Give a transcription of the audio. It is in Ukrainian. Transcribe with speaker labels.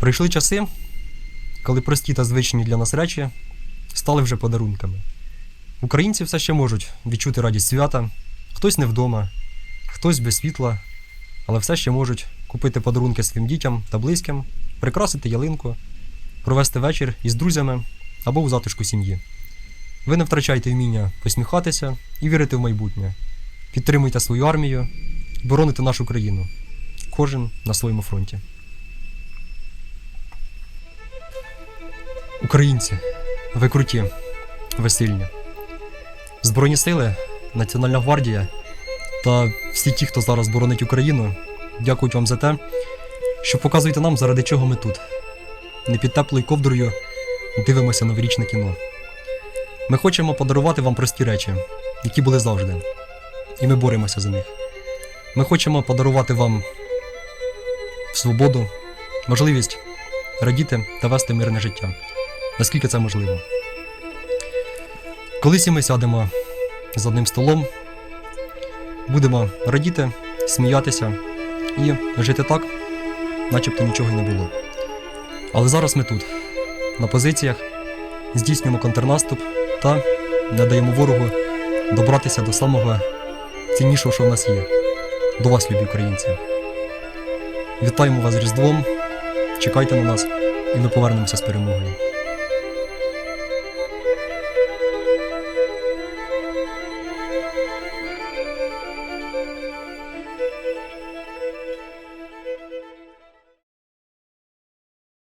Speaker 1: Прийшли часи, коли прості та звичні для нас речі стали вже подарунками. Українці все ще можуть відчути радість свята, хтось не вдома, хтось без світла, але все ще можуть купити подарунки своїм дітям та близьким, прикрасити ялинку, провести вечір із друзями або у затишку сім'ї. Ви не втрачайте вміння посміхатися і вірити в майбутнє. Підтримуйте свою армію, бороните нашу країну. Кожен на своєму фронті. Українці, ви круті, ви сильні. Збройні сили, Національна гвардія та всі ті, хто зараз боронить Україну, дякують вам за те, що показуєте нам, заради чого ми тут. Не під теплою ковдрою дивимося новорічне кіно. Ми хочемо подарувати вам прості речі, які були завжди, і ми боремося за них. Ми хочемо подарувати вам свободу, можливість радіти та вести мирне життя, наскільки це можливо. Колись і ми сядемо за одним столом, будемо радіти, сміятися і жити так, начебто нічого й не було. Але зараз ми тут, на позиціях, здійснюємо контрнаступ та не даємо ворогу добратися до самого ціннішого, що в нас є. До вас, любі українці. Вітаємо вас з Різдвом, чекайте на нас, і ми повернемося з перемогою.